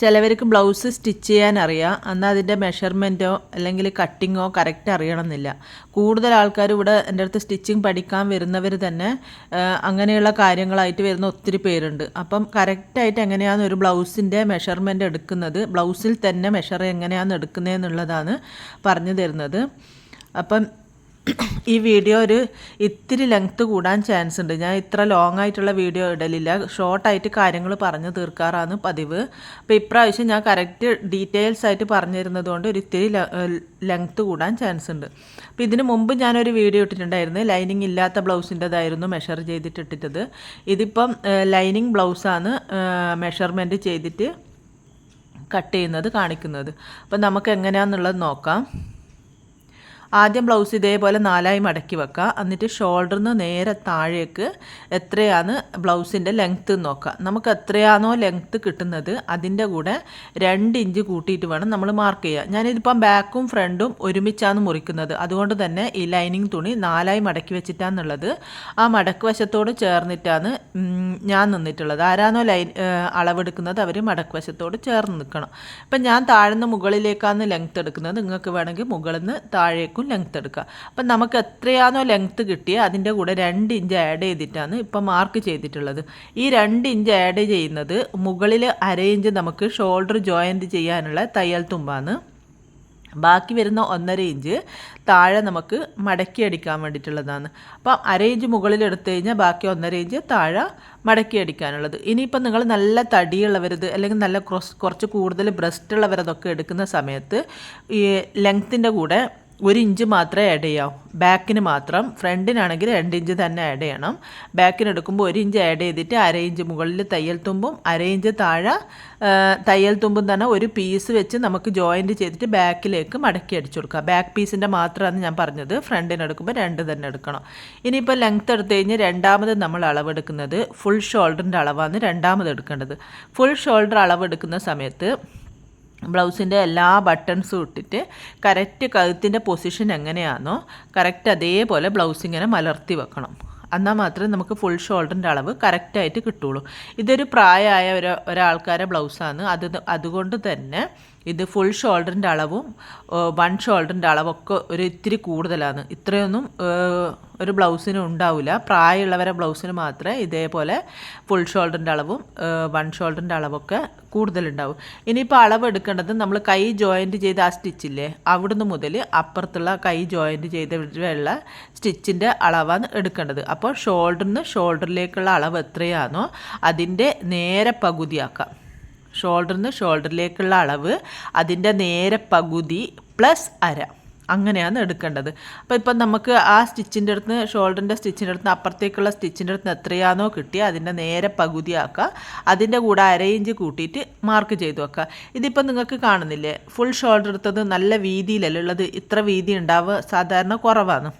ചിലവർക്ക് blouse stitch ചെയ്യാൻ അറിയാം. എന്നാൽ അതിന്റെ മെഷർമെന്റോ അല്ലെങ്കിൽ കട്ടിങ്ങോ കറക്റ്റ് അറിയണമെന്നില്ല. കൂടുതൽ ആൾക്കാർ ഇവിടെ എന്റെ അടുത്ത് സ്റ്റിച്ചിങ് പഠിക്കാൻ വരുന്നവർ തന്നെ അങ്ങനെയുള്ള കാര്യങ്ങളായിട്ട് വരുന്ന ഒത്തിരി പേരുണ്ട്. അപ്പം കറക്റ്റായിട്ട് എങ്ങനെയാണ് ഒരു ബ്ലൗസിന്റെ മെഷർമെന്റ് എടുക്കുന്നത്? ബ്ലൗസിൽ തന്നെ മെഷർ എങ്ങനെയാണ് എടുക്കുന്നതെന്നുള്ളതാണ് പറഞ്ഞു തരുന്നത്. അപ്പം ഈ വീഡിയോ ഒരു ഇത്തിരി ലെങ്ത്ത് കൂടാൻ ചാൻസ് ഉണ്ട്. ഞാൻ ഇത്ര ലോങ് ആയിട്ടുള്ള വീഡിയോ ഇടലില്ല. ഷോർട്ടായിട്ട് കാര്യങ്ങൾ പറഞ്ഞു തീർക്കാറാണ് പതിവ്. അപ്പോൾ ഇപ്രാവശ്യം ഞാൻ കറക്റ്റ് ഡീറ്റെയിൽസ് ആയിട്ട് പറഞ്ഞു തരുന്നത് കൊണ്ട് ഒരു ഇത്തിരി ലെങ്ത്ത് കൂടാൻ ചാൻസ് ഉണ്ട്. അപ്പോൾ ഇതിന് മുമ്പ് ഞാനൊരു വീഡിയോ ഇട്ടിട്ടുണ്ടായിരുന്നു. ലൈനിങ് ഇല്ലാത്ത ബ്ലൗസിന്റെതായിരുന്നു മെഷർ ചെയ്തിട്ട് ഇട്ടിട്ടത് ഇതിപ്പം ലൈനിങ് ബ്ലൗസാണ് മെഷർമെന്റ് ചെയ്തിട്ട് കട്ട് ചെയ്യുന്നത് കാണിക്കുന്നത്. അപ്പം നമുക്ക് എങ്ങനെയാണെന്നുള്ളത് നോക്കാം. ആദ്യം ബ്ലൗസ് ഇതേപോലെ നാലായി മടക്കി വെക്കുക എന്നിട്ട് ഷോൾഡറിൽ നിന്ന് നേരെ താഴേക്ക് എത്രയാണ് ബ്ലൗസിന്റെ ലെങ്ത്ത് നോക്കുക നമുക്ക് എത്രയാണോ ലെങ്ത്ത് കിട്ടുന്നത് അതിന്റെ കൂടെ രണ്ട് ഇഞ്ച് കൂട്ടിയിട്ട് വേണം നമ്മൾ മാർക്ക് ചെയ്യുക ഞാനിതിപ്പം ബാക്കും ഫ്രണ്ടും ഒരുമിച്ചാണ് മുറിക്കുന്നത്. അതുകൊണ്ട് തന്നെ ഈ ലൈനിങ് തുണി നാലായി മടക്കി വെച്ചിട്ടാന്നുള്ളത് ആ മടക്ക് വശത്തോട് ചേർന്നിട്ടാണ് ഞാൻ നിന്നിട്ടുള്ളത്. ആരാണോ ലൈൻ അളവെടുക്കുന്നത് അവർ മടക്ക് വശത്തോട് ചേർന്ന് നിൽക്കണം ഇപ്പം ഞാൻ താഴ്ന്ന് മുകളിലേക്കാണ് ലെങ്ത്ത് എടുക്കുന്നത്. നിങ്ങൾക്ക് വേണമെങ്കിൽ മുകളിൽ നിന്ന് താഴേക്കും ലെങ്ത്ത് എടുക്കുക. അപ്പം നമുക്ക് എത്രയാണോ ലെങ്ത്ത് കിട്ടിയ അതിന്റെ കൂടെ രണ്ട് ഇഞ്ച് ആഡ് ചെയ്തിട്ടാണ് ഇപ്പം മാർക്ക് ചെയ്തിട്ടുള്ളത്. ഈ രണ്ട് ഇഞ്ച് ആഡ് ചെയ്യുന്നത് മുകളിൽ അര ഇഞ്ച് നമുക്ക് ഷോൾഡർ ജോയിന്റ് ചെയ്യാനുള്ള തയ്യൽ തുമ്പാണ്. ബാക്കി വരുന്ന ഒന്നര ഇഞ്ച് താഴെ നമുക്ക് മടക്കി അടിക്കാൻ വേണ്ടിയിട്ടുള്ളതാണ്. അപ്പം അര ഇഞ്ച് മുകളിൽ എടുത്തു കഴിഞ്ഞാൽ ബാക്കി ഒന്നര ഇഞ്ച് താഴെ മടക്കി അടിക്കാനുള്ളത്. ഇനിയിപ്പം നിങ്ങൾ നല്ല തടിയുള്ളവരത് അല്ലെങ്കിൽ നല്ല കുറച്ച് കൂടുതൽ ബ്രസ്റ്റ് ഉള്ളവരതൊക്കെ എടുക്കുന്ന സമയത്ത് ഈ ലെങ്ത്തിന്റെ കൂടെ ഒരു ഇഞ്ച് മാത്രമേ ആഡ് ചെയ്യാവൂ. ബാക്കിന് മാത്രം ഫ്രണ്ടിനാണെങ്കിൽ രണ്ട് ഇഞ്ച് തന്നെ ആഡ് ചെയ്യണം. ബാക്കിന് എടുക്കുമ്പോൾ ഒരു ഇഞ്ച് ആഡ് ചെയ്തിട്ട് അര ഇഞ്ച് മുകളിൽ തയ്യൽ തുമ്പും അര ഇഞ്ച് താഴെ തയ്യൽ തുമ്പും തന്നെ ഒരു പീസ് വെച്ച് നമുക്ക് ജോയിന്റ് ചെയ്തിട്ട് ബാക്കിലേക്ക് മടക്കി അടിച്ചു കൊടുക്കുക ബാക്ക് പീസിന്റെ മാത്രമാണ് ഞാൻ പറഞ്ഞത്. ഫ്രണ്ടിന് എടുക്കുമ്പോൾ രണ്ട് തന്നെ എടുക്കണം. ഇനിയിപ്പോൾ ലെങ്ത്ത് എടുത്തു കഴിഞ്ഞാൽ രണ്ടാമത് നമ്മൾ അളവെടുക്കുന്നത് ഫുൾ ഷോൾഡറിന്റെ അളവാണ് രണ്ടാമത് എടുക്കേണ്ടത്. ഫുൾ ഷോൾഡർ അളവെടുക്കുന്ന സമയത്ത് ബ്ലൗസിന്റെ എല്ലാ ബട്ടൺസും ഇട്ടിട്ട് കറക്റ്റ് കഴുത്തിന്റെ പൊസിഷൻ എങ്ങനെയാണോ കറക്റ്റ് അതേപോലെ ബ്ലൗസ് ഇങ്ങനെ മലർത്തി വെക്കണം. എന്നാൽ മാത്രമേ നമുക്ക് ഫുൾ ഷോൾഡറിന്റെ അളവ് കറക്റ്റായിട്ട് കിട്ടുള്ളൂ. ഇതൊരു പ്രായമായ ഒരു ഒരാൾക്കാരെ ബ്ലൗസാണ്. അത് അതുകൊണ്ട് തന്നെ ഇത് ഫുൾ ഷോൾഡറിന്റെ അളവും വൺ ഷോൾഡറിന്റെ അളവൊക്കെ ഒരു ഇത്തിരി കൂടുതലാണ്. ഇത്രയൊന്നും ഒരു ബ്ലൗസിന് ഉണ്ടാവില്ല പ്രായമുള്ളവരെ ബ്ലൗസിന് മാത്രമേ ഇതേപോലെ ഫുൾ ഷോൾഡറിന്റെ അളവും വൺ ഷോൾഡറിന്റെ അളവൊക്കെ കൂടുതലുണ്ടാവും. ഇനിയിപ്പോൾ അളവ് എടുക്കേണ്ടത് നമ്മൾ കൈ ജോയിന്റ് ചെയ്ത് ആ സ്റ്റിച്ചില്ലേ അവിടുന്ന് മുതൽ അപ്പുറത്തുള്ള കൈ ജോയിന്റ് ചെയ്ത വരെയുള്ള സ്റ്റിച്ചിന്റെ അളവാണ് എടുക്കേണ്ടത്. അപ്പോൾ ഷോൾഡറിന് ഷോൾഡറിലേക്കുള്ള അളവ് എത്രയാണോ അതിന്റെ നേരെ പകുതിയാക്കാം. ഷോൾഡറിന് ഷോൾഡറിലേക്കുള്ള അളവ് അതിന്റെ നേരെ പകുതി പ്ലസ് അര. അങ്ങനെയാണ് എടുക്കേണ്ടത്. അപ്പോൾ ഇപ്പം നമുക്ക് ആ സ്റ്റിച്ചിന്റെ അടുത്ത് ഷോൾഡറിന്റെ സ്റ്റിച്ചിന്റെ അടുത്ത് അപ്പുറത്തേക്കുള്ള സ്റ്റിച്ചിന്റെ അടുത്ത് എത്രയാണോ കിട്ടിയ അതിന്റെ നേരെ പകുതിയാക്കുക അതിന്റെ കൂടെ അര ഇഞ്ച് കൂട്ടിയിട്ട് മാർക്ക് ചെയ്തു വെക്കുക. ഇതിപ്പം നിങ്ങൾക്ക് കാണുന്നില്ലേ ഫുൾ ഷോൾഡർ എടുത്തത് നല്ല വീതിയിലല്ലേ ഉള്ളത്? ഇത്ര വീതി ഉണ്ടാവുക സാധാരണ കുറവാണ്.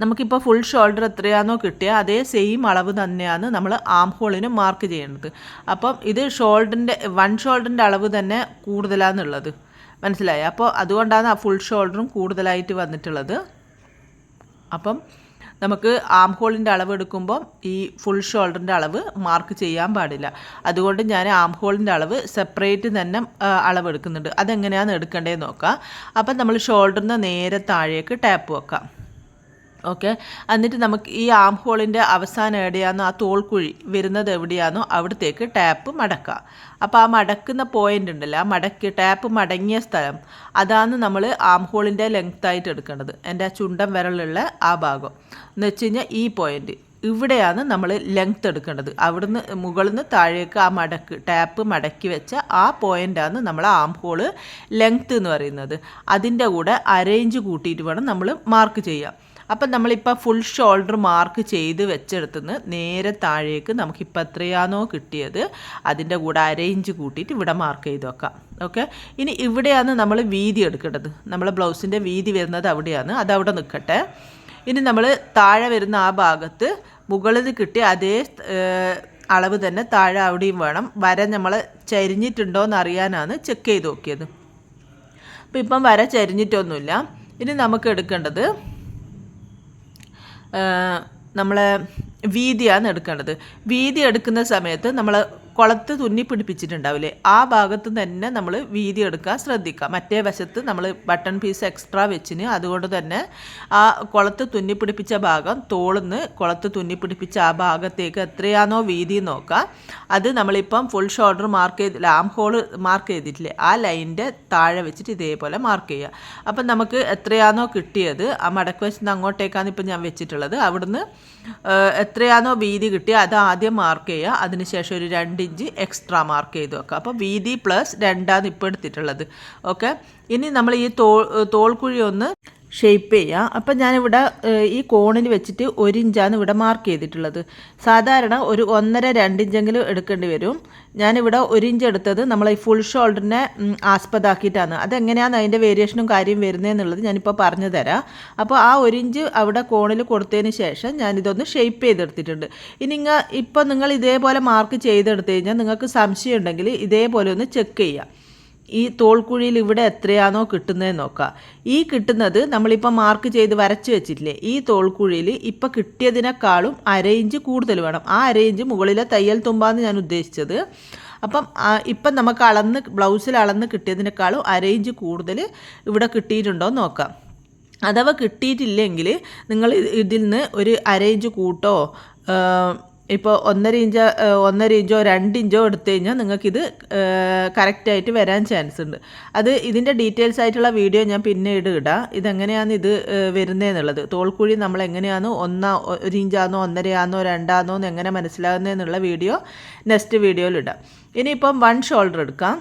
നമുക്കിപ്പോൾ ഫുൾ ഷോൾഡർ എത്രയാണോ കിട്ടിയ അതേ സെയിം അളവ് തന്നെയാണ് നമ്മൾ ആം ഹോളിന് മാർക്ക് ചെയ്യേണ്ടത്. അപ്പം ഇത് ഷോൾഡറിന്റെ വൺ ഷോൾഡറിന്റെ അളവ് തന്നെ കൂടുതലാണെന്നുള്ളത് മനസ്സിലായി? അപ്പോൾ അതുകൊണ്ടാണ് ആ ഫുൾ ഷോൾഡറും കൂടുതലായിട്ട് വന്നിട്ടുള്ളത്. അപ്പം നമുക്ക് ആം ഹോളിന്റെ അളവ് എടുക്കുമ്പം ഈ ഫുൾ ഷോൾഡറിന്റെ അളവ് മാർക്ക് ചെയ്യാൻ പാടില്ല. അതുകൊണ്ട് ഞാൻ ആം ഹോളിന്റെ അളവ് സെപ്പറേറ്റ് തന്നെ അളവ് എടുക്കുന്നുണ്ട് അതെങ്ങനെയാണ് എടുക്കേണ്ടതെന്ന് നോക്കാം. അപ്പം നമ്മൾ ഷോൾഡറിന് നേരെ താഴേക്ക് ടാപ്പ് വെക്കാം. ഓക്കെ? എന്നിട്ട് നമുക്ക് ഈ ആം ഹോളിന്റെ അവസാനം എവിടെയാണോ ആ തോൾക്കുഴി വരുന്നത് എവിടെയാണോ അവിടത്തേക്ക് ടാപ്പ് മടക്കുക. അപ്പോൾ ആ മടക്കുന്ന പോയിന്റ് ഉണ്ടല്ലോ ആ മടക്കി ടാപ്പ് മടങ്ങിയ സ്ഥലം അതാണ് നമ്മൾ ആം ഹോളിന്റെ ലെങ്ത്തായിട്ട് എടുക്കേണ്ടത്. എന്റെ ആ ചുണ്ടൻ വിരലുള്ള ആ ഭാഗം. എന്ന് വെച്ച് കഴിഞ്ഞാൽ ഈ പോയിന്റ് ഇവിടെയാണ് നമ്മൾ ലെങ്ത് എടുക്കേണ്ടത്. അവിടുന്ന് മുകളിൽ നിന്ന് താഴേക്ക് ആ മടക്ക് ടാപ്പ് മടക്കി വെച്ച ആ പോയിന്റാണ് നമ്മൾ ആം ഹോൾ ലെങ്ത്ത് എന്ന് പറയുന്നത്. അതിന്റെ കൂടെ അരേഞ്ച് കൂട്ടിയിട്ട് വേണം നമ്മൾ മാർക്ക് ചെയ്യാം. അപ്പം നമ്മളിപ്പോൾ ഫുൾ ഷോൾഡർ മാർക്ക് ചെയ്ത് വെച്ചെടുത്തുനിന്ന് നേരെ താഴേക്ക് നമുക്കിപ്പോൾ എത്രയാണോ കിട്ടിയത് അതിന്റെ കൂടെ അര ഇഞ്ച് കൂട്ടിയിട്ട് ഇവിടെ മാർക്ക് ചെയ്ത് വെക്കാം. ഓക്കെ ഇനി ഇവിടെയാണ് നമ്മൾ വീതി എടുക്കേണ്ടത്. നമ്മളെ ബ്ലൗസിന്റെ വീതി വരുന്നത് അവിടെയാണ്. അത് അവിടെ നിൽക്കട്ടെ ഇനി നമ്മൾ താഴെ വരുന്ന ആ ഭാഗത്ത് മുകളിൽ കിട്ടിയ അതേ അളവ് തന്നെ താഴെ അവിടെയും വേണം. വര നമ്മൾ ചരിഞ്ഞിട്ടുണ്ടോ എന്ന് അറിയാനാണ് ചെക്ക് ചെയ്ത് നോക്കിയത്. അപ്പോൾ ഇപ്പം വര ചരിഞ്ഞിട്ടൊന്നുമില്ല. ഇനി നമുക്ക് എടുക്കേണ്ടത് നമ്മളെ വീതിയാണ് എടുക്കേണ്ടത്. വീതി എടുക്കുന്ന സമയത്ത് നമ്മൾ കുളത്ത് തുന്നി പിടിപ്പിച്ചിട്ടുണ്ടാവില്ലേ? ആ ഭാഗത്ത് തന്നെ നമ്മൾ വീതി എടുക്കാൻ ശ്രദ്ധിക്കുക. മറ്റേ വശത്ത് നമ്മൾ ബട്ടൺ പീസ് എക്സ്ട്രാ വെച്ചിന് അതുകൊണ്ട് തന്നെ ആ കുളത്ത് തുന്നി പിടിപ്പിച്ച ഭാഗം തോളിന്ന് കുളത്ത് തുന്നി പിടിപ്പിച്ച ആ ഭാഗത്തേക്ക് എത്രയാണോ വീതി നോക്കുക. അത് നമ്മളിപ്പം ഫുൾ ഷോൾഡർ മാർക്ക് ചെയ്ത് ലാം ഹോൾ മാർക്ക് ചെയ്തിട്ടില്ലേ? ആ ലൈനിന്റെ താഴെ വെച്ചിട്ട് ഇതേപോലെ മാർക്ക് ചെയ്യുക. അപ്പം നമുക്ക് എത്രയാണോ കിട്ടിയത് ആ മടക്ക് വശത്ത് അങ്ങോട്ടേക്കാണ് ഇപ്പം ഞാൻ വെച്ചിട്ടുള്ളത്. അവിടുന്ന് എത്രയാണോ വീതി കിട്ടിയ അത് ആദ്യം മാർക്ക് ചെയ്യുക. അതിനുശേഷം ഒരു രണ്ട് ഇഞ്ച് എക്സ്ട്രാ മാർക്ക് ചെയ്ത് വെക്കുക. അപ്പോൾ വീതി പ്ലസ് രണ്ടാണ് ഇപ്പോൾ എടുത്തിട്ടുള്ളത്. ഓക്കെ ഇനി നമ്മൾ ഈ തോൾ തോൾക്കുഴി ഒന്ന് ഷേപ്പ് ചെയ്യുക അപ്പം ഞാനിവിടെ ഈ കോണിൽ വെച്ചിട്ട് ഒരു ഇഞ്ചാണ് ഇവിടെ മാർക്ക് ചെയ്തിട്ടുള്ളത്. സാധാരണ ഒരു ഒന്നര രണ്ടിഞ്ചെങ്കിലും എടുക്കേണ്ടി വരും. ഞാനിവിടെ ഒരു ഇഞ്ച് എടുത്തത് നമ്മൾ ഈ ഫുൾ ഷോൾഡറിനെ ആസ്പദാക്കിയിട്ടാണ്. അതെങ്ങനെയാണ് അതിന്റെ വേരിയേഷനും കാര്യം വരുന്നതെന്നുള്ളത് ഞാനിപ്പോൾ പറഞ്ഞു തരാം. അപ്പോൾ ആ ഒരു ഇഞ്ച് അവിടെ കോണിൽ കൊടുത്തതിന് ശേഷം ഞാനിതൊന്ന് ഷേപ്പ് ചെയ്തെടുത്തിട്ടുണ്ട്. ഇനി ഇപ്പോൾ നിങ്ങൾ ഇതേപോലെ മാർക്ക് ചെയ്തെടുത്തു കഴിഞ്ഞാൽ നിങ്ങൾക്ക് സംശയം ഉണ്ടെങ്കിൽ ഇതേപോലെ ഒന്ന് ചെക്ക് ചെയ്യാം. ഈ തോൾക്കുഴിയിൽ ഇവിടെ എത്രയാണോ കിട്ടുന്നതെന്ന് നോക്കുക ഈ കിട്ടുന്നത് നമ്മളിപ്പോൾ മാർക്ക് ചെയ്ത് വരച്ച് വെച്ചിട്ടില്ലേ ഈ തോൾക്കുഴിയിൽ ഇപ്പോൾ കിട്ടിയതിനേക്കാളും അര ഇഞ്ച് കൂടുതൽ വേണം. ആ അര ഇഞ്ച് മുകളിലെ തയ്യൽ തുമ്പാന്ന് ഞാൻ ഉദ്ദേശിച്ചത്. അപ്പം ഇപ്പം നമുക്ക് അളന്ന് ബ്ലൗസിൽ അളന്ന് കിട്ടിയതിനേക്കാളും അര ഇഞ്ച് കൂടുതൽ ഇവിടെ കിട്ടിയിട്ടുണ്ടോ നോക്കാം. അഥവാ കിട്ടിയിട്ടില്ലെങ്കിൽ നിങ്ങൾ ഇത് ഇതിൽ നിന്ന് ഒരു ഇഞ്ച് കൂട്ടോ ഇപ്പോൾ ഒന്നര ഇഞ്ച് ഒന്നര ഇഞ്ചോ രണ്ട് ഇഞ്ചോ എടുത്തു കഴിഞ്ഞാൽ നിങ്ങൾക്കിത് കറക്റ്റായിട്ട് വരാൻ ചാൻസ് ഉണ്ട്. അത് ഇതിന്റെ ഡീറ്റെയിൽസ് ആയിട്ടുള്ള വീഡിയോ ഞാൻ പിന്നീട് ഇടാം. ഇതെങ്ങനെയാണ് ഇത് വരുന്നതെന്നുള്ളത് തോൾക്കുഴി നമ്മൾ എങ്ങനെയാണ് ഒന്നാ ഒരു ഇഞ്ചാണോ ഒന്നരയാണോ രണ്ടാന്നോ എന്ന് എങ്ങനെ മനസ്സിലാകുന്നതെന്നുള്ള വീഡിയോ നെക്സ്റ്റ് വീഡിയോയിൽ ഇടാം. ഇനിയിപ്പം വൺ ഷോൾഡർ എടുക്കാം.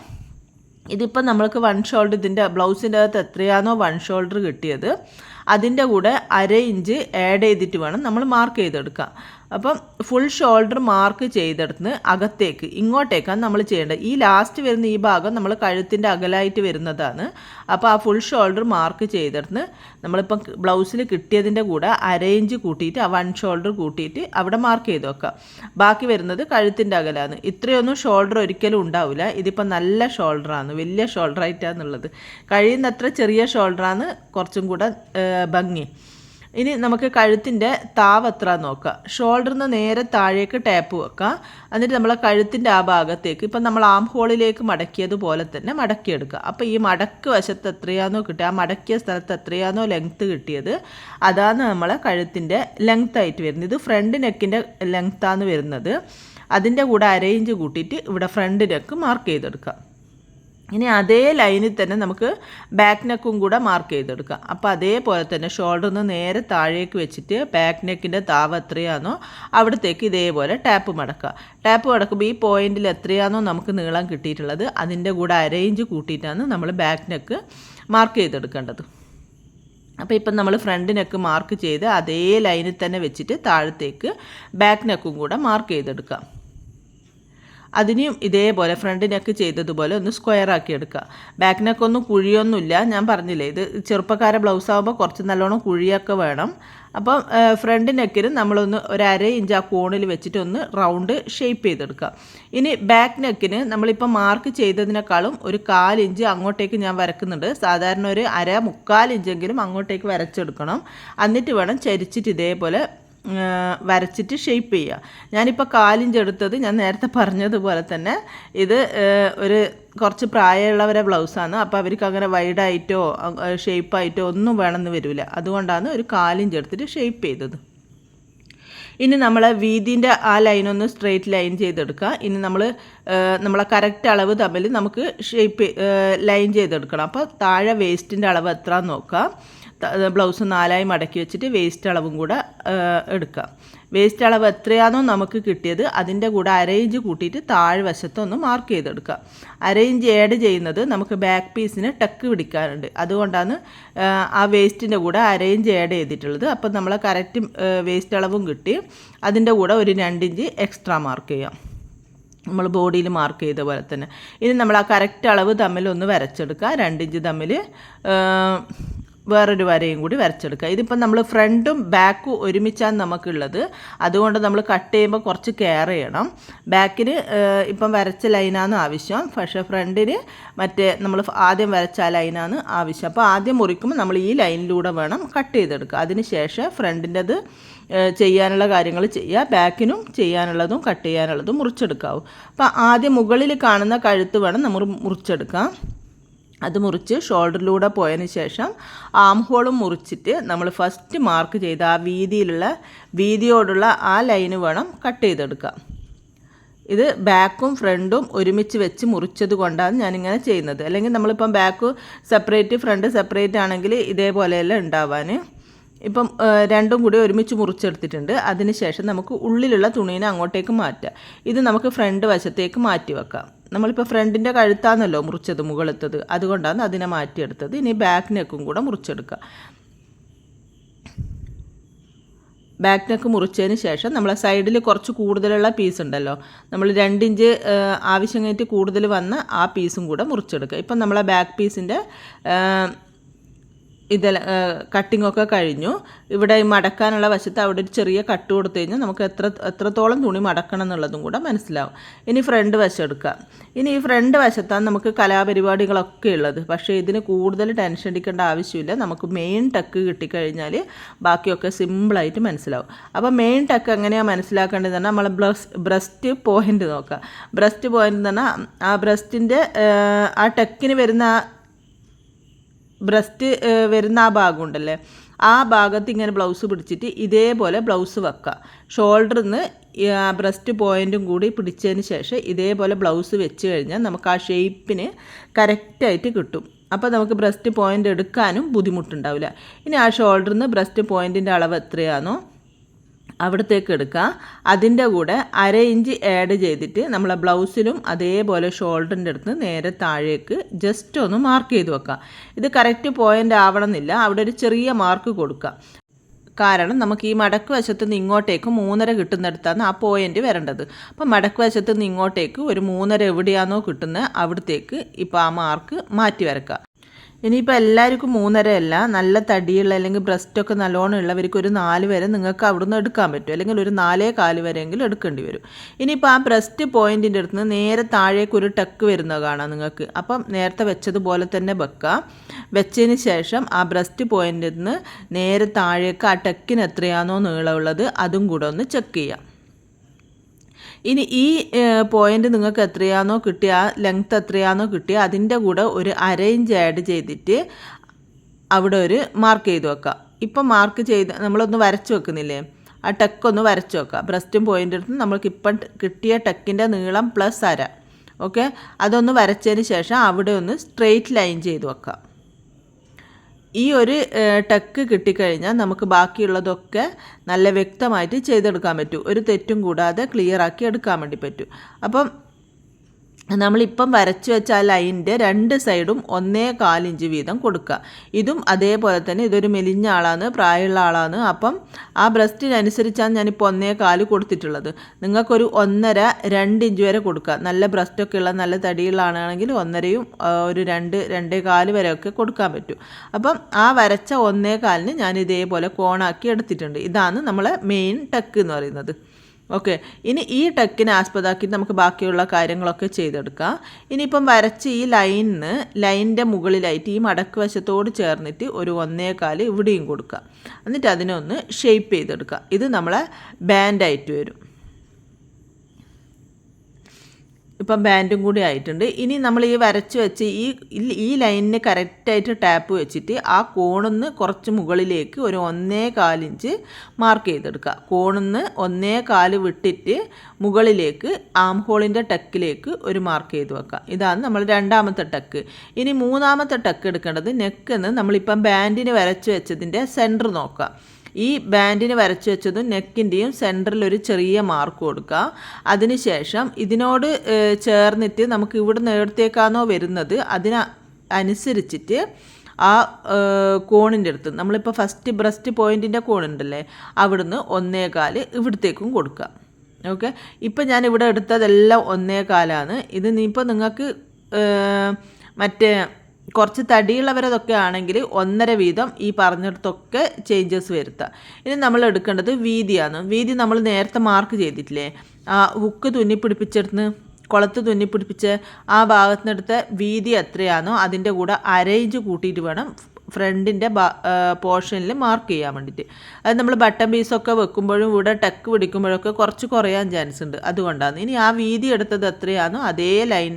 ഇതിപ്പം നമ്മൾക്ക് വൺ ഷോൾഡർ ഇതിന്റെ ബ്ലൗസിന്റെ അകത്ത് എത്രയാണോ വൺ ഷോൾഡർ കിട്ടിയത് അതിന്റെ കൂടെ അര ഇഞ്ച് ആഡ് ചെയ്തിട്ട് വേണം നമ്മൾ മാർക്ക് ചെയ്തെടുക്കാം. അപ്പം ഫുൾ ഷോൾഡർ മാർക്ക് ചെയ്തെടുത്ത് അകത്തേക്ക് ഇങ്ങോട്ടേക്കാണ് നമ്മൾ ചെയ്യേണ്ടത്. ഈ ലാസ്റ്റ് വരുന്ന ഈ ഭാഗം നമ്മൾ കഴുത്തിന്റെ അകലായിട്ട് വരുന്നതാണ്. അപ്പോൾ ആ ഫുൾ ഷോൾഡർ മാർക്ക് ചെയ്തെടുത്ത് നമ്മളിപ്പം ബ്ലൗസിൽ കിട്ടിയതിന്റെ കൂടെ അര ഇഞ്ച് കൂട്ടിയിട്ട് ആ വൺ ഷോൾഡർ കൂട്ടിയിട്ട് അവിടെ മാർക്ക് ചെയ്ത് വെക്കുക. ബാക്കി വരുന്നത് കഴുത്തിന്റെ അകലാണ്. ഇത്രയൊന്നും ഷോൾഡർ ഒരിക്കലും ഉണ്ടാവില്ല. ഇതിപ്പോൾ നല്ല ഷോൾഡറാണ് വലിയ ഷോൾഡറായിട്ടാണെന്നുള്ളത് കഴിയുന്നത്ര ചെറിയ ഷോൾഡറാണ് കുറച്ചും കൂടെ ഭംഗി. ഇനി നമുക്ക് കഴുത്തിന്റെ താവ് എത്ര നോക്കുക ഷോൾഡറിൽ നിന്ന് നേരെ താഴേക്ക് ടാപ്പ് വെക്കുക എന്നിട്ട് നമ്മളെ കഴുത്തിന്റെ ആ ഭാഗത്തേക്ക് ഇപ്പം നമ്മൾ ആം ഹോളിലേക്ക് മടക്കിയതുപോലെ തന്നെ മടക്കിയെടുക്കുക അപ്പോൾ ഈ മടക്ക് വശത്ത് എത്രയാണോ കിട്ടുക ആ മടക്കിയ സ്ഥലത്ത് എത്രയാണോ ലെങ്ത്ത് കിട്ടിയത് അതാണ് നമ്മളെ കഴുത്തിന്റെ ലെങ്ത് ആയിട്ട് വരുന്നത്. ഇത് ഫ്രണ്ട് നെക്കിന്റെ ലെങ്ത്താണ് വരുന്നത്. അതിന്റെ കൂടെ അരയിഞ്ച് കൂട്ടിയിട്ട് ഇവിടെ ഫ്രണ്ട് നെക്ക് മാർക്ക് ചെയ്തെടുക്കുക ഇനി അതേ ലൈനിൽ തന്നെ നമുക്ക് ബാക്ക് നെക്കും കൂടെ മാർക്ക് ചെയ്തെടുക്കാം. അപ്പോൾ അതേപോലെ തന്നെ ഷോൾഡറിൽ നിന്ന് നേരെ താഴേക്ക് വെച്ചിട്ട് ബാക്ക് നെക്കിന്റെ താവ് എത്രയാണോ അവിടത്തേക്ക് ഇതേപോലെ ടാപ്പ് മടക്കുക. ടാപ്പ് മടക്കുമ്പോൾ ഈ പോയിന്റിൽ എത്രയാണോ നമുക്ക് നീളം കിട്ടിയിട്ടുള്ളത് അതിന്റെ കൂടെ അരയിഞ്ച് കൂട്ടിയിട്ടാണ് നമ്മൾ ബാക്ക് നെക്ക് മാർക്ക് ചെയ്തെടുക്കേണ്ടത്. അപ്പോൾ ഇപ്പം നമ്മൾ ഫ്രണ്ട് നെക്ക് മാർക്ക് ചെയ്ത് അതേ ലൈനിൽ തന്നെ വെച്ചിട്ട് താഴത്തേക്ക് ബാക്ക് നെക്കും കൂടെ മാർക്ക് ചെയ്തെടുക്കാം. അതിനെയും ഇതേപോലെ ഫ്രണ്ടിനൊക്കെ നെക്ക് ചെയ്തതുപോലെ ഒന്ന് സ്ക്വയർ ആക്കി എടുക്കുക. ബാക്കിനൊക്കെ ഒന്നും കുഴിയൊന്നുമില്ല. ഞാൻ പറഞ്ഞില്ലേ ഇത് ചെറുപ്പക്കാര ബ്ലൗസ് ആകുമ്പോൾ കുറച്ച് നല്ലോണം കുഴിയൊക്കെ വേണം. അപ്പം ഫ്രണ്ട് നമ്മളൊന്ന് ഒരു അര ഇഞ്ച് ആ കോണിൽ വെച്ചിട്ട് ഒന്ന് റൗണ്ട് ഷേപ്പ് ചെയ്തെടുക്കുക. ഇനി ബാക്ക് നെക്കിന് നമ്മളിപ്പോൾ മാർക്ക് ചെയ്തതിനേക്കാളും ഒരു കാലിഞ്ച് അങ്ങോട്ടേക്ക് ഞാൻ വരക്കുന്നുണ്ട്. സാധാരണ ഒരു അര മുക്കാൽ ഇഞ്ചെങ്കിലും അങ്ങോട്ടേക്ക് വരച്ചെടുക്കണം. എന്നിട്ട് വേണം ചരിച്ചിട്ട് ഇതേപോലെ വരച്ചിട്ട് ഷേപ്പ് ചെയ്യുക. ഞാനിപ്പോൾ കാലിഞ്ച് എടുത്തത് ഞാൻ നേരത്തെ പറഞ്ഞതുപോലെ തന്നെ ഇത് ഒരു കുറച്ച് പ്രായമുള്ളവരെ ബ്ലൗസാണ് അപ്പോൾ അവർക്ക് അങ്ങനെ വൈഡായിട്ടോ ഷേപ്പായിട്ടോ ഒന്നും വേണമെന്ന് വരില്ല അതുകൊണ്ടാണ് ഒരു കാലിഞ്ച് എടുത്തിട്ട് ഷേപ്പ് ചെയ്തത്. ഇനി നമ്മൾ വീതിന്റെ ആ ലൈനൊന്ന് സ്ട്രെയിറ്റ് ലൈൻ ചെയ്തെടുക്കുക. ഇനി നമ്മൾ നമ്മളെ കറക്റ്റ് അളവ് തമ്മിൽ നമുക്ക് ഷേപ്പ് ലൈൻ ചെയ്തെടുക്കണം. അപ്പോൾ താഴെ വേസ്റ്റിന്റെ അളവ് എത്ര നോക്കുക ബ്ലൗസ് നാലായി മടക്കി വെച്ചിട്ട് വേസ്റ്റ് അളവും കൂടെ എടുക്കുക. വേസ്റ്റ് അളവ് എത്രയാണോ നമുക്ക് കിട്ടിയത് അതിന്റെ കൂടെ അരയിഞ്ച് കൂട്ടിയിട്ട് താഴെ വശത്തൊന്ന് മാർക്ക് ചെയ്തെടുക്കുക. അരയിഞ്ച് ആഡ് ചെയ്യുന്നത് നമുക്ക് ബാക്ക് പീസിന് ടക്ക് പിടിക്കാനുണ്ട്. അതുകൊണ്ടാണ് ആ, വേസ്റ്റിന്റെ കൂടെ അരയിഞ്ച് ആഡ് ചെയ്തിട്ടുള്ളത്. അപ്പം നമ്മൾ കറക്റ്റ് വേസ്റ്റ് അളവും കിട്ടി. അതിന്റെ കൂടെ ഒരു രണ്ടിഞ്ച് എക്സ്ട്രാ മാർക്ക് ചെയ്യാം. നമ്മൾ ബോഡിയിൽ മാർക്ക് ചെയ്ത പോലെ തന്നെ. ഇനി നമ്മൾ ആ കറക്റ്റ് അളവ് തമ്മിൽ ഒന്ന് വരച്ചെടുക്കുക. രണ്ടിഞ്ച് തമ്മിൽ വേറൊരു വരയും കൂടി വരച്ചെടുക്കുക. ഇതിപ്പം നമ്മൾ ഫ്രണ്ടും ബാക്കും ഒരുമിച്ചാണ് നമുക്കുള്ളത്. അതുകൊണ്ട് നമ്മൾ കട്ട് ചെയ്യുമ്പോൾ കുറച്ച് കെയർ ചെയ്യണം. ബാക്കിന് ഇപ്പം വരച്ച ലൈനാണ് ആവശ്യം. പക്ഷേ ഫ്രണ്ടിന് മറ്റേ നമ്മൾ ആദ്യം വരച്ച ലൈനാണ് ആവശ്യം. അപ്പോൾ ആദ്യം മുറിക്കുമ്പോൾ നമ്മൾ ഈ ലൈനിലൂടെ വേണം കട്ട് ചെയ്തെടുക്കുക. അതിന് ശേഷം ഫ്രണ്ടിന്റെത് ചെയ്യാനുള്ള കാര്യങ്ങൾ ചെയ്യുക. ബാക്കിനും ചെയ്യാനുള്ളതും കട്ട് ചെയ്യാനുള്ളതും മുറിച്ചെടുക്കാവും. അപ്പോൾ ആദ്യം മുകളിൽ കാണുന്ന കഴുത്ത് വേണം നമ്മൾ മുറിച്ചെടുക്കാം. അത് മുറിച്ച് ഷോൾഡറിലൂടെ പോയതിന് ശേഷം ആം ഹോളും മുറിച്ചിട്ട് നമ്മൾ ഫസ്റ്റ് മാർക്ക് ചെയ്ത ആ വീതിയിലുള്ള വീതിയോടുള്ള ആ ലൈന് വേണം കട്ട് ചെയ്തെടുക്കാം ഇത് ബാക്കും ഫ്രണ്ടും ഒരുമിച്ച് വെച്ച് മുറിച്ചത് കൊണ്ടാണ് ഞാനിങ്ങനെ ചെയ്യുന്നത്. അല്ലെങ്കിൽ നമ്മളിപ്പം ബാക്ക് സെപ്പറേറ്റ് ഫ്രണ്ട് സെപ്പറേറ്റ് ആണെങ്കിൽ ഇതേപോലെയല്ല ഉണ്ടാവാൻ. ഇപ്പം രണ്ടും കൂടി ഒരുമിച്ച് മുറിച്ചെടുത്തിട്ടുണ്ട്. അതിന് ശേഷം നമുക്ക് ഉള്ളിലുള്ള തുണീനെ അങ്ങോട്ടേക്ക് മാറ്റാം ഇത് നമുക്ക് ഫ്രണ്ട് വശത്തേക്ക് മാറ്റി വെക്കാം. നമ്മളിപ്പോൾ ഫ്രണ്ടിന്റെ കഴുത്താന്നല്ലോ മുറിച്ചത് മുകളെത്തത് അതുകൊണ്ടാണ് അതിനെ മാറ്റിയെടുത്തത്. ഇനി ബാക്ക് നെക്കും കൂടെ മുറിച്ചെടുക്കുക ബാക്ക് നെക്ക് മുറിച്ചതിന് ശേഷം നമ്മളെ സൈഡിൽ കുറച്ച് കൂടുതലുള്ള പീസ് ഉണ്ടല്ലോ. നമ്മൾ രണ്ടിഞ്ച് ആവശ്യം കഴിഞ്ഞിട്ട് കൂടുതൽ വന്ന ആ പീസും കൂടെ മുറിച്ചെടുക്കുക ഇപ്പം നമ്മളെ ബാക്ക് പീസിന്റെ ഇതെല്ലാം കട്ടിങ്ങൊക്കെ കഴിഞ്ഞു. ഇവിടെ മടക്കാനുള്ള വശത്ത് അവിടെ ഒരു ചെറിയ കട്ട് കൊടുത്തു കഴിഞ്ഞാൽ നമുക്ക് എത്ര എത്രത്തോളം തുണി മടക്കണം എന്നുള്ളതും കൂടെ മനസ്സിലാവും. ഇനി ഫ്രണ്ട് വശം എടുക്കാം. ഇനി ഈ ഫ്രണ്ട് വശത്താണ് നമുക്ക് കലാപരിപാടികളൊക്കെ ഉള്ളത്. പക്ഷേ ഇതിന് കൂടുതൽ ടെൻഷൻ അടിക്കേണ്ട ആവശ്യമില്ല. നമുക്ക് മെയിൻ ടക്ക് കിട്ടിക്കഴിഞ്ഞാൽ ബാക്കിയൊക്കെ സിമ്പിളായിട്ട് മനസ്സിലാവും. അപ്പോൾ മെയിൻ ടക്ക് എങ്ങനെയാണ് മനസ്സിലാക്കേണ്ടത് പറഞ്ഞാൽ നമ്മൾ ബ്രസ് ബ്രസ്റ്റ് പോയിന്റ് നോക്കുക. ബ്രസ്റ്റ് പോയിന്റ് തന്നെ ആ ബ്രസ്റ്റിന്റെ ആ ടക്കിന് വരുന്ന ബ്രസ്റ്റ് വരുന്ന ആ ഭാഗം ഉണ്ടല്ലേ ആ ഭാഗത്ത് ഇങ്ങനെ ബ്ലൗസ് പിടിച്ചിട്ട് ഇതേപോലെ ബ്ലൗസ് വെക്കുക ഷോൾഡറിൽ നിന്ന് ബ്രസ്റ്റ് പോയിന്റും കൂടി പിടിച്ചതിന് ശേഷം ഇതേപോലെ ബ്ലൗസ് വെച്ച് കഴിഞ്ഞാൽ നമുക്ക് ആ ഷേപ്പിന് കറക്റ്റായിട്ട് കിട്ടും. അപ്പോൾ നമുക്ക് ബ്രസ്റ്റ് പോയിന്റ് എടുക്കാനും ബുദ്ധിമുട്ടുണ്ടാവില്ല. ഇനി ആ ഷോൾഡറിൽ നിന്ന് ബ്രസ്റ്റ് പോയിന്റിന്റെ അളവ് എത്രയാണോ അവിടത്തേക്ക് എടുക്കുക. അതിന്റെ കൂടെ അര ഇഞ്ച് ആഡ് ചെയ്തിട്ട് നമ്മളെ ബ്ലൗസിലും അതേപോലെ ഷോൾഡറിന്റെ അടുത്ത് നേരെ താഴേക്ക് ജസ്റ്റ് ഒന്ന് മാർക്ക് ചെയ്ത് വെക്കുക. ഇത് കറക്റ്റ് പോയിന്റ് ആവണമെന്നില്ല. അവിടെ ഒരു ചെറിയ മാർക്ക് കൊടുക്കുക. കാരണം നമുക്ക് ഈ മടക്ക് വശത്ത് നിന്ന് ഇങ്ങോട്ടേക്ക് മൂന്നര കിട്ടുന്നിടത്താണ് ആ പോയിന്റ് വരേണ്ടത്. അപ്പം മടക്ക് വശത്ത് നിന്ന് ഇങ്ങോട്ടേക്ക് ഒരു മൂന്നര എവിടെയാണോ കിട്ടുന്നത് അവിടത്തേക്ക് ഇപ്പോൾ ആ മാർക്ക് മാറ്റി വരക്കുക ഇനിയിപ്പോൾ എല്ലാവർക്കും മൂന്നര അല്ല നല്ല തടിയുള്ള അല്ലെങ്കിൽ ബ്രസ്റ്റൊക്കെ നല്ലോണം ഉള്ളവർക്ക് ഒരു നാല് വരെ നിങ്ങൾക്ക് അവിടുന്ന് എടുക്കാൻ പറ്റും. അല്ലെങ്കിൽ ഒരു നാലേ കാൽ വരെയെങ്കിലും എടുക്കേണ്ടി വരും. ഇനിയിപ്പോൾ ആ ബ്രസ്റ്റ് പോയിന്റിന്റെ അടുത്ത് നിന്ന് നേരെ താഴേക്ക് ഒരു ടക്ക് വരുന്നത് കാണാം നിങ്ങൾക്ക്. അപ്പം നേരത്തെ വെച്ചതുപോലെ തന്നെ വെക്കാം. വെച്ചതിന് ശേഷം ആ ബ്രസ്റ്റ് പോയിന്റിൽ നിന്ന് നേരെ താഴേക്ക് ആ ടക്കിന് എത്രയാണോ നീളമുള്ളത് അതും കൂടെ ഒന്ന് ചെക്ക് ചെയ്യാം. ഇനി ഈ പോയിന്റ് നിങ്ങൾക്ക് എത്രയാണോ കിട്ടിയ ആ ലെങ്ത് എത്രയാണോ കിട്ടിയ അതിന്റെ കൂടെ ഒരു അര ഇഞ്ച് ആഡ് ചെയ്തിട്ട് അവിടെ ഒരു മാർക്ക് ചെയ്ത് വെക്കാം. ഇപ്പം മാർക്ക് ചെയ്ത് നമ്മളൊന്ന് വരച്ച് വെക്കുന്നില്ലേ? ആ ടെക്കൊന്ന് വരച്ച് വെക്കാം. ബ്രസ്റ്റും പോയിന്റ് എടുത്ത് നമ്മൾക്ക് ഇപ്പം കിട്ടിയ ടെക്കിന്റെ നീളം പ്ലസ് അര. ഓക്കെ അതൊന്ന് വരച്ചതിന് ശേഷം അവിടെ ഒന്ന് സ്ട്രെയിറ്റ് ലൈൻ ചെയ്ത് വെക്കാം. ഈ ഒരു ടക്ക് കിട്ടിക്കഴിഞ്ഞാൽ നമുക്ക് ബാക്കിയുള്ളതൊക്കെ നല്ല വ്യക്തമായിട്ട് ചെയ്തെടുക്കാൻ പറ്റും. ഒരു തെറ്റും കൂടാതെ ക്ലിയർ ആക്കി എടുക്കാൻ വേണ്ടി പറ്റും. അപ്പം നമ്മളിപ്പം വരച്ചു വെച്ച ആ ലൈനിന്റെ രണ്ട് സൈഡും ഒന്നേ കാലിഞ്ച് വീതം കൊടുക്കുക. ഇതും അതേപോലെ തന്നെ ഇതൊരു മെലിഞ്ഞ ആളാണ് പ്രായമുള്ള ആളാണ്. അപ്പം ആ ബ്രസ്റ്റിനനുസരിച്ചാണ് ഞാനിപ്പോൾ ഒന്നേ കാൽ കൊടുത്തിട്ടുള്ളത്. നിങ്ങൾക്കൊരു ഒന്നര രണ്ട് ഇഞ്ച് വരെ കൊടുക്കുക. നല്ല ബ്രസ്റ്റൊക്കെ ഉള്ള നല്ല തടിയുള്ള ആളാണെങ്കിൽ ഒന്നരയും ഒരു രണ്ട് രണ്ടേ കാൽ വരെയൊക്കെ കൊടുക്കാൻ പറ്റും. അപ്പം ആ വരച്ച ഒന്നേ കാലിന് ഞാൻ ഇതേപോലെ കോണാക്കി എടുത്തിട്ടുണ്ട്. ഇതാണ് നമ്മളെ മെയിൻ ടെക്ക് എന്ന് പറയുന്നത്. ഓക്കെ ഇനി ഈ ടെക്കിനെ ആസ്പദമാക്കി നമുക്ക് ബാക്കിയുള്ള കാര്യങ്ങളൊക്കെ ചെയ്തെടുക്കാം. ഇനിയിപ്പം വരച്ച് ഈ ലൈനിന് ലൈനിന്റെ മുകളിലായിട്ട് ഈ മടക്ക് വശത്തോട് ചേർന്നിട്ട് ഒരു ഒന്നേകാൽ ഇവിടെയും കൊടുക്കുക. എന്നിട്ട് അതിനെ ഒന്ന് ഷേപ്പ് ചെയ്തെടുക്കുക. ഇത് നമ്മളെ ബാൻഡായിട്ട് വരും. ഇപ്പം ബാൻഡും കൂടി ആയിട്ടുണ്ട്. ഇനി നമ്മൾ ഈ വരച്ച് വെച്ച് ഈ ഈ ലൈനിന് കറക്റ്റായിട്ട് ടാപ്പ് വെച്ചിട്ട് ആ കോണിന്ന് കുറച്ച് മുകളിലേക്ക് ഒരു ഒന്നേ കാലിഞ്ച് മാർക്ക് ചെയ്തെടുക്കുക. കോണിന്ന് ഒന്നേ കാൽ വിട്ടിട്ട് മുകളിലേക്ക് ആം ഹോളിന്റെ ടക്കിലേക്ക് ഒരു മാർക്ക് ചെയ്ത് വെക്കുക. ഇതാണ് നമ്മൾ രണ്ടാമത്തെ ടക്ക് ഇനി മൂന്നാമത്തെ ടക്ക് എടുക്കേണ്ടത് നെക്കെന്ന് നമ്മളിപ്പം ബാൻഡിന് വരച്ച് വെച്ചതിന്റെ സെന്റർ നോക്കുക. ഈ ബാൻഡിന് വരച്ച് വെച്ചതും നെക്കിന്റെയും സെന്ററിൽ ഒരു ചെറിയ മാർക്ക് കൊടുക്കുക. അതിനുശേഷം ഇതിനോട് ചേർന്നിട്ട് നമുക്ക് ഇവിടെ നേടത്തേക്കാണോ വരുന്നത് അതിന് അനുസരിച്ചിട്ട് ആ കോണിന്റെ അടുത്ത് നമ്മളിപ്പോൾ ഫസ്റ്റ് ബ്രസ്റ്റ് പോയിന്റിന്റെ കോണുണ്ടല്ലേ അവിടുന്ന് ഒന്നേകാൽ ഇവിടത്തേക്കും കൊടുക്കുക. ഓക്കെ? ഇപ്പം ഞാൻ ഇവിടെ എടുത്തതെല്ലാം ഒന്നേകാലാണ്. ഇത് ഇപ്പോൾ നിങ്ങൾക്ക് മറ്റേ കുറച്ച് തടിയുള്ളവരതൊക്കെ ആണെങ്കിൽ ഒന്നര വീതം ഈ പറഞ്ഞിടത്തൊക്കെ ചേഞ്ചസ് വരുത്തുക. ഇനി നമ്മൾ എടുക്കേണ്ടത് വീതിയാണ്. വീതി നമ്മൾ നേരത്തെ മാർക്ക് ചെയ്തിട്ടില്ലേ? ആ ഹുക്ക് തുന്നി പിടിപ്പിച്ചെടുത്ത് കുളത്ത് തുന്നി പിടിപ്പിച്ച് ആ ഭാഗത്തിനടുത്ത് വീതി എത്രയാണോ അതിന്റെ കൂടെ അര ഇഞ്ച് കൂട്ടിയിട്ട് വേണം ഫ്രണ്ടിന്റെ പോർഷനിൽ മാർക്ക് ചെയ്യാൻ വേണ്ടിയിട്ട്. അത് നമ്മൾ ബട്ടൺ പീസൊക്കെ വെക്കുമ്പോഴും ഇവിടെ ടെക്ക് പിടിക്കുമ്പോഴൊക്കെ കുറച്ച് കുറയാൻ ചാൻസ് ഉണ്ട്. അതുകൊണ്ടാണ്. ഇനി ആ വീതി എടുത്തത് എത്രയാണോ അതേ ലൈൻ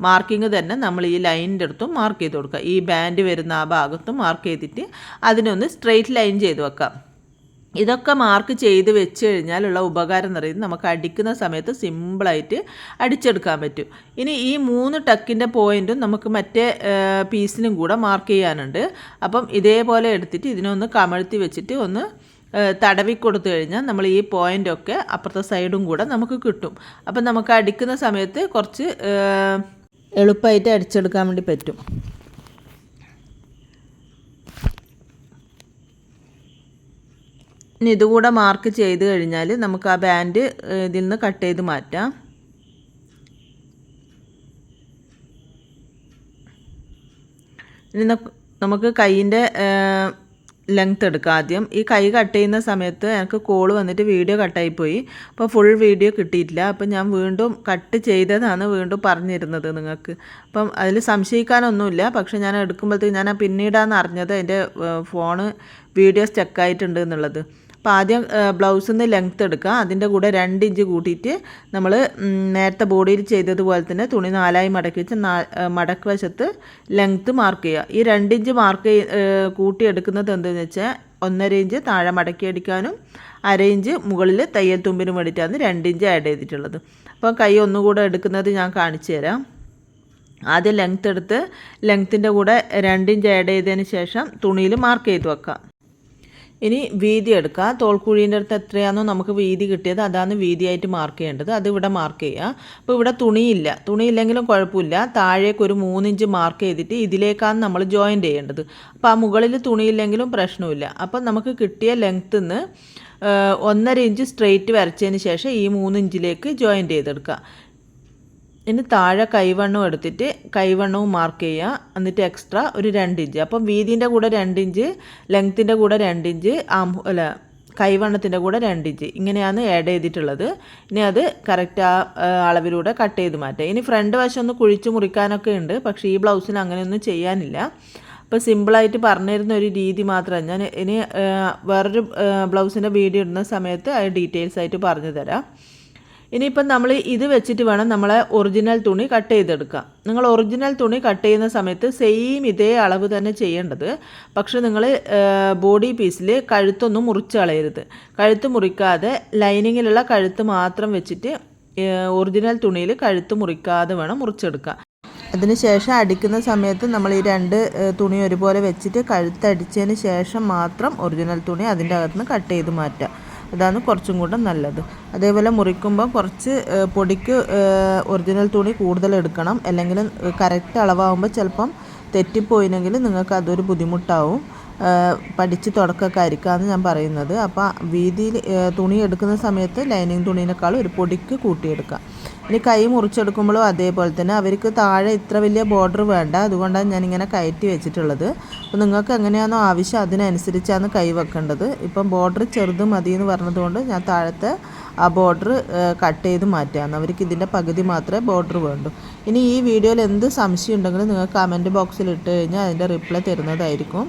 മാർക്കിങ് തന്നെ നമ്മൾ ഈ ലൈനിന്റെ അടുത്തും മാർക്ക് ചെയ്ത് കൊടുക്കുക. ഈ ബാൻഡ് വരുന്ന ആ ഭാഗത്തും മാർക്ക് ചെയ്തിട്ട് അതിനൊന്ന് സ്ട്രെയിറ്റ് ലൈൻ ചെയ്ത് വെക്കാം ഇതൊക്കെ മാർക്ക് ചെയ്ത് വെച്ച് കഴിഞ്ഞാലുള്ള ഉപകാരം എന്ന് പറയുന്നത് നമുക്ക് അടിക്കുന്ന സമയത്ത് സിമ്പിളായിട്ട് അടിച്ചെടുക്കാൻ പറ്റും. ഇനി ഈ മൂന്ന് ടക്കിന്റെ പോയിന്റും നമുക്ക് മറ്റേ പീസിനും കൂടെ മാർക്ക് ചെയ്യാനുണ്ട്. അപ്പം ഇതേപോലെ എടുത്തിട്ട് ഇതിനൊന്ന് കമഴ്ത്തി വെച്ചിട്ട് ഒന്ന് തടവി കൊടുത്തു കഴിഞ്ഞാൽ നമ്മൾ ഈ പോയിന്റൊക്കെ അപ്പുറത്തെ സൈഡും കൂടെ നമുക്ക് കിട്ടും. അപ്പം നമുക്ക് അടിക്കുന്ന സമയത്ത് കുറച്ച് എളുപ്പമായിട്ട് അടിച്ചെടുക്കാൻ വേണ്ടി പറ്റും. ഇനി ഇതുകൂടെ മാർക്ക് ചെയ്ത് കഴിഞ്ഞാൽ നമുക്ക് ആ ബാൻഡ് ഇതിൽ നിന്ന് കട്ട് ചെയ്ത് മാറ്റാം. ഇനി നമുക്ക് കൈയിന്റെ ലെങ്ത് എടുക്കുക. ആദ്യം ഈ കൈ കട്ട് ചെയ്യുന്ന സമയത്ത് എനിക്ക് കോൾ വന്നിട്ട് വീഡിയോ കട്ടായിപ്പോയി അപ്പോൾ ഫുൾ വീഡിയോ കിട്ടിയിട്ടില്ല. അപ്പോൾ ഞാൻ വീണ്ടും കട്ട് ചെയ്തതാണ് വീണ്ടും പറഞ്ഞിരുന്നത് നിങ്ങൾക്ക്. അപ്പം അതിൽ സംശയിക്കാനൊന്നുമില്ല. പക്ഷേ ഞാൻ എടുക്കുമ്പോഴത്തേക്ക് ഞാൻ പിന്നീടാണ് അറിഞ്ഞത്. എന്റെ ഫോണ് വീഡിയോ സ്റ്റക്കായിട്ടുണ്ട് എന്നുള്ളത്. അപ്പോൾ ആദ്യം ബ്ലൗസിൽ നിന്ന് ലെങ്ത്ത് എടുക്കുക. അതിന്റെ കൂടെ രണ്ട് ഇഞ്ച് കൂട്ടിയിട്ട് നമ്മൾ നേരത്തെ ബോഡിയിൽ ചെയ്തതുപോലെ തന്നെ തുണി നാലായി മടക്കി വെച്ച് നാ മടക്ക് വശത്ത് ലെങ്ത്ത് മാർക്ക് ചെയ്യുക. ഈ രണ്ട് ഇഞ്ച് മാർക്ക് കൂട്ടിയെടുക്കുന്നത് എന്താണെന്ന് വെച്ചാൽ ഒന്നര ഇഞ്ച് താഴെ മടക്കി അടിക്കാനും അര ഇഞ്ച് മുകളിൽ തയ്യൽ തുമ്പിനും വേണ്ടിയിട്ടാണ് രണ്ട് ഇഞ്ച് ആഡ് ചെയ്തിട്ടുള്ളത്. അപ്പോൾ കൈ ഒന്നുകൂടെ എടുക്കുന്നത് ഞാൻ കാണിച്ചു തരാം. ആദ്യം ലെങ്ത്ത് എടുത്ത് ലെങ്ത്തിന്റെ കൂടെ രണ്ട് ഇഞ്ച് ആഡ് ചെയ്തതിന് ശേഷം തുണിയിൽ മാർക്ക് ചെയ്ത് വെക്കാം ഇനി വീതി എടുക്കുക. തോൾക്കുഴീന്റെ അടുത്ത് എത്രയാണോ നമുക്ക് വീതി കിട്ടിയത് അതാണ് വീതിയായിട്ട് മാർക്ക് ചെയ്യേണ്ടത്. അത് ഇവിടെ മാർക്ക് ചെയ്യുക. അപ്പോൾ ഇവിടെ തുണിയില്ല. തുണിയില്ലെങ്കിലും കുഴപ്പമില്ല. താഴേക്ക് ഒരു മൂന്നിഞ്ച് മാർക്ക് ചെയ്തിട്ട് ഇതിലേക്കാണ് നമ്മൾ ജോയിന്റ് ചെയ്യേണ്ടത്. അപ്പോൾ ആ മുകളിൽ തുണിയില്ലെങ്കിലും പ്രശ്നമില്ല. അപ്പോൾ നമുക്ക് കിട്ടിയ ലെങ്ത്തിൽ നിന്ന് ഒന്നര ഇഞ്ച് സ്ട്രെയിറ്റ് വരച്ചതിന് ശേഷം ഈ മൂന്നിഞ്ചിലേക്ക് ജോയിന്റ് ചെയ്തെടുക്കുക. ഇനി താഴെ കൈവണ്ണം എടുത്തിട്ട് കൈവണ്ണവും മാർക്ക് ചെയ്യുക. എന്നിട്ട് എക്സ്ട്രാ ഒരു രണ്ട് ഇഞ്ച്. അപ്പം വീതിന്റെ കൂടെ രണ്ട് ഇഞ്ച് ലെങ്ത്തിന്റെ കൂടെ രണ്ട് ഇഞ്ച് ആം അല്ല കൈവണ്ണത്തിന്റെ കൂടെ രണ്ട് ഇഞ്ച്. ഇങ്ങനെയാണ് ആഡ് ചെയ്തിട്ടുള്ളത്. ഇനി അത് കറക്റ്റ് ആ അളവിലൂടെ കട്ട് ചെയ്ത് മാറ്റുക. ഇനി ഫ്രണ്ട് വശം ഒന്ന് കുഴിച്ച് മുറിക്കാനൊക്കെ ഉണ്ട്. പക്ഷേ ഈ ബ്ലൗസിന് അങ്ങനെയൊന്നും ചെയ്യാനില്ല. അപ്പോൾ സിമ്പിളായിട്ട് പറഞ്ഞിരുന്ന ഒരു രീതി മാത്രമാണ് ഞാൻ ഇനി വേറൊരു ബ്ലൗസിന്റെ വീഡിയോ ഇടുന്ന സമയത്ത് അത് ഡീറ്റെയിൽസ് ആയിട്ട് പറഞ്ഞു തരാം. ഇനിയിപ്പം നമ്മൾ ഇത് വെച്ചിട്ട് വേണം നമ്മളെ ഒറിജിനൽ തുണി കട്ട് ചെയ്തെടുക്കുക നിങ്ങൾ ഒറിജിനൽ തുണി കട്ട് ചെയ്യുന്ന സമയത്ത് സെയിം ഇതേ അളവ് തന്നെ ചെയ്യേണ്ടത്. പക്ഷെ നിങ്ങൾ ബോഡി പീസിൽ കഴുത്തൊന്നും മുറിച്ച് കളയരുത്. കഴുത്ത് മുറിക്കാതെ ലൈനിങ്ങിലുള്ള കഴുത്ത് മാത്രം വെച്ചിട്ട് ഒറിജിനൽ തുണിയിൽ കഴുത്ത് മുറിക്കാതെ വേണം മുറിച്ചെടുക്കുക അതിനുശേഷം അടിക്കുന്ന സമയത്ത് നമ്മൾ ഈ രണ്ട് തുണി ഒരുപോലെ വെച്ചിട്ട് കഴുത്തടിച്ചതിന് ശേഷം മാത്രം ഒറിജിനൽ തുണി അതിന്റെ അകത്തുനിന്ന് കട്ട് ചെയ്ത് മാറ്റുക. അതാണ് കുറച്ചും കൂടെ നല്ലത്. അതേപോലെ മുറിക്കുമ്പോൾ കുറച്ച് പൊടിക്ക് ഒറിജിനൽ തുണി കൂടുതൽ എടുക്കണം. അല്ലെങ്കിൽ കറക്റ്റ് അളവാകുമ്പോൾ ചിലപ്പം തെറ്റിപ്പോയിനെങ്കിൽ നിങ്ങൾക്ക് അതൊരു ബുദ്ധിമുട്ടാവും. പഠിച്ച് തുടക്കമൊക്കെ ആയിരിക്കാമെന്ന് ഞാൻ പറയുന്നത്. അപ്പോൾ വീതിയിൽ തുണി എടുക്കുന്ന സമയത്ത് ലൈനിങ് തുണീനേക്കാൾ ഒരു പൊടിക്ക് കൂട്ടിയെടുക്കാം. ഇനി കൈ മുറിച്ചെടുക്കുമ്പോഴും അതേപോലെ തന്നെ അവർക്ക് താഴെ ഇത്ര വലിയ ബോർഡർ വേണ്ട. അതുകൊണ്ടാണ് ഞാനിങ്ങനെ കയറ്റി വെച്ചിട്ടുള്ളത്. അപ്പോൾ നിങ്ങൾക്ക് എങ്ങനെയാണോ ആവശ്യം അതിനനുസരിച്ചാണ് കൈ വെക്കേണ്ടത്. ഇപ്പം ബോർഡർ ചെറുത് മതി എന്ന് പറഞ്ഞതുകൊണ്ട് ഞാൻ താഴത്തെ ആ ബോർഡർ കട്ട് ചെയ്ത് മാറ്റാം അവർക്ക് ഇതിന്റെ പകുതി മാത്രമേ ബോർഡർ വേണ്ടൂ. ഇനി ഈ വീഡിയോയിൽ എന്ത് സംശയം ഉണ്ടെങ്കിലും നിങ്ങൾ കമന്റ് ബോക്സിൽ ഇട്ട് കഴിഞ്ഞാൽ അതിന്റെ റിപ്ലൈ തരുന്നതായിരിക്കും.